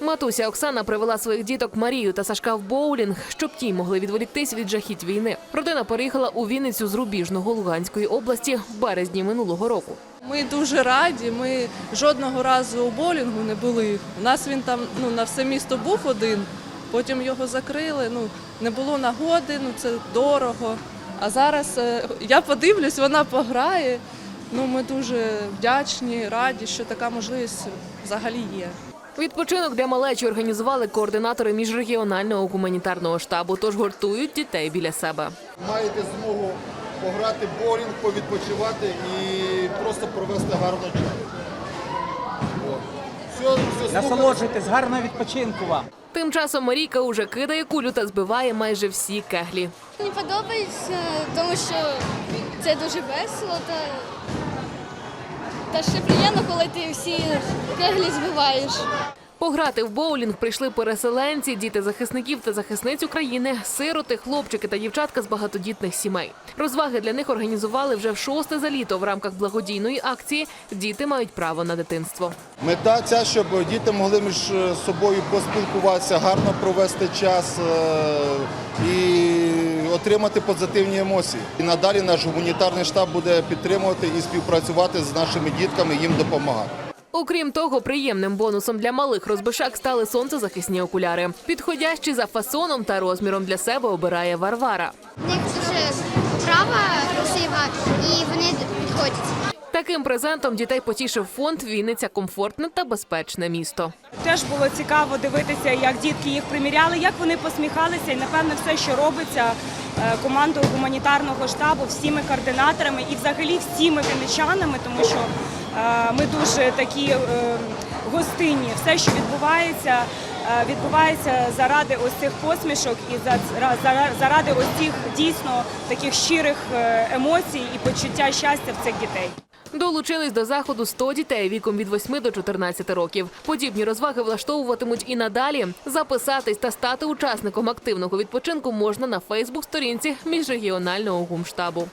Матуся Оксана привела своїх діток Марію та Сашка в боулінг, щоб ті могли відволіктись від жахіть війни. Родина переїхала у Вінницю з Рубіжного Луганської області в березні минулого року. Ми дуже раді. Ми жодного разу у болінгу не були. У нас він там ну, на все місто був один, потім його закрили. Ну, не було нагоди, ну це дорого. А зараз е, я подивлюсь, вона пограє. Ну, ми дуже вдячні, раді, що така можливість взагалі є. Відпочинок для малечі організували координатори міжрегіонального гуманітарного штабу, тож гуртують дітей біля себе. маєте змогу пограти в боулінг, повідпочивати і просто провести гарно час. Насолоджуйтесь, гарного відпочинку вам. Тим часом Марійка уже кидає кулю та збиває майже всі кеглі. Мені подобається, тому що це дуже весело та, та ще приємно, коли ти всі кеглі збиваєш. Пограти в боулінг прийшли переселенці, діти захисників та захисниць України, сироти, хлопчики та дівчатка з багатодітних сімей. Розваги для них організували вже в шосте за літо в рамках благодійної акції Діти мають право на дитинство. Мета ця, щоб діти могли між собою поспілкуватися, гарно провести час е, і отримати позитивні емоції. І надалі наш гуманітарний штаб буде підтримувати і співпрацювати з нашими дітками, їм допомагати. Окрім того, приємним бонусом для малих розбишак стали сонцезахисні окуляри. Підходящі за фасоном та розміром для себе обирає Варвара. Них дуже права красива і. Таким презентом дітей потішив фонд Вінниця комфортне та безпечне місто. Теж було цікаво дивитися, як дітки їх приміряли, як вони посміхалися, і напевно все, що робиться е, командою гуманітарного штабу, всіми координаторами і взагалі всіми вінничанами, тому що е, ми дуже такі е, гостинні. Все, що відбувається, відбувається заради ось цих посмішок і за- за- заради ось цих дійсно таких щирих емоцій і почуття щастя в цих дітей. Долучились до заходу 100 дітей віком від 8 до 14 років. Подібні розваги влаштовуватимуть і надалі. Записатись та стати учасником активного відпочинку можна на Фейсбук-сторінці міжрегіонального гумштабу.